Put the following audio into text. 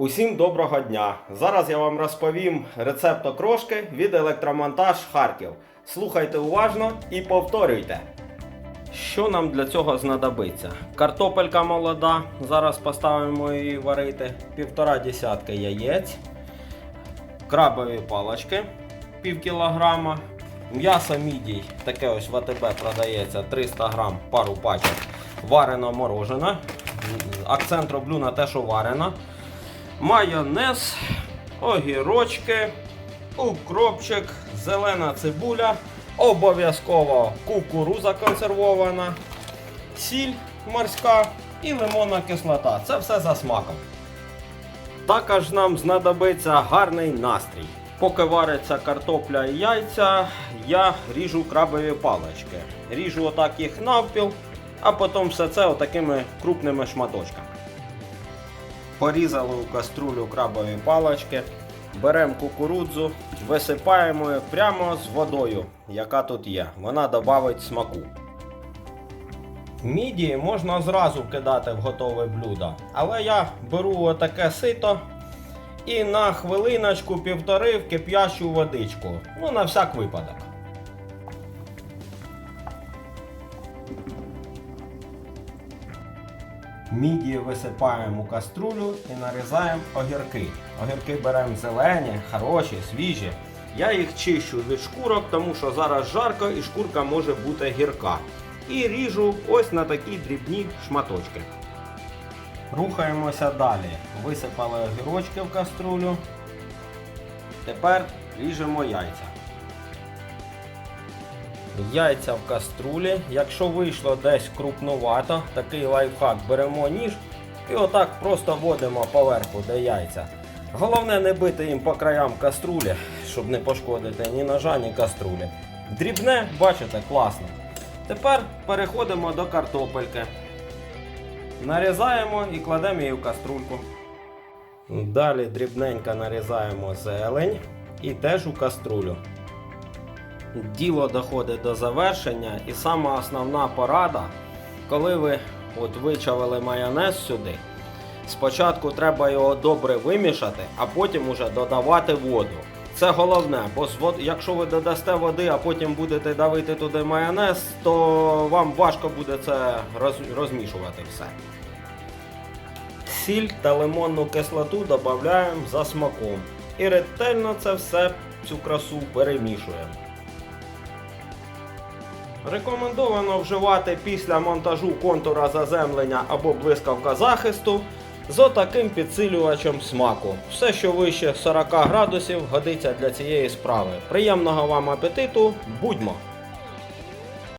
Усім доброго дня! Зараз я вам розповім рецепт окрошки від електромонтаж Харків. Слухайте уважно і повторюйте. Що нам для цього знадобиться? Картопелька молода, зараз поставимо її варити, півтора десятка яєць, крабові палочки пів кілограма, м'ясо мідій, таке ось в АТБ продається 300 грам, пару пачок, варено морожене. Акцент роблю на те, що варено. Майонез, огірочки, укропчик, зелена цибуля, обов'язково кукуруза консервована, сіль морська і лимонна кислота. Це все за смаком. Також нам знадобиться гарний настрій. Поки вариться картопля і яйця, я ріжу крабові палички. Ріжу отак їх навпіл, а потім все це отакими крупними шматочками. Порізали у каструлю крабові палички, беремо кукурудзу, висипаємо прямо з водою, яка тут є. Вона додавить смаку. Мідії можна зразу кидати в готове блюдо, але я беру отаке сито і на хвилиночку півтори в кип'ячу водичку. Ну, на всяк випадок. Мідії висипаємо у каструлю і нарізаємо огірки. Огірки беремо зелені, хороші, свіжі. Я їх чищу від шкурок, тому що зараз жарко і шкурка може бути гірка. І ріжу ось на такі дрібні шматочки. Рухаємося далі. Висипали огірочки в каструлю. Тепер ріжемо яйця. Яйця в каструлі. Якщо вийшло десь крупнувато, такий лайфхак беремо ніж і отак просто вводимо поверху, де яйця. Головне не бити їм по краям каструлі, щоб не пошкодити ні ножа, ні каструлі. Дрібне, бачите, класно. Тепер переходимо до картопельки. Нарізаємо і кладемо її в каструльку. Далі дрібненько нарізаємо зелень і теж у каструлю. Діло доходить до завершення, і сама основна порада, коли ви от вичавили майонез сюди, спочатку треба його добре вимішати, а потім уже додавати воду. Це головне, бо якщо ви додасте води, а потім будете давити туди майонез, то вам важко буде це розмішувати все. Сіль та лимонну кислоту додаємо за смаком. І ретельно це все, цю красу перемішуємо. Рекомендовано вживати після монтажу контура заземлення або блискавка захисту з отаким підсилювачем смаку. Все, що вище 40 градусів, годиться для цієї справи. Приємного вам апетиту, будьмо!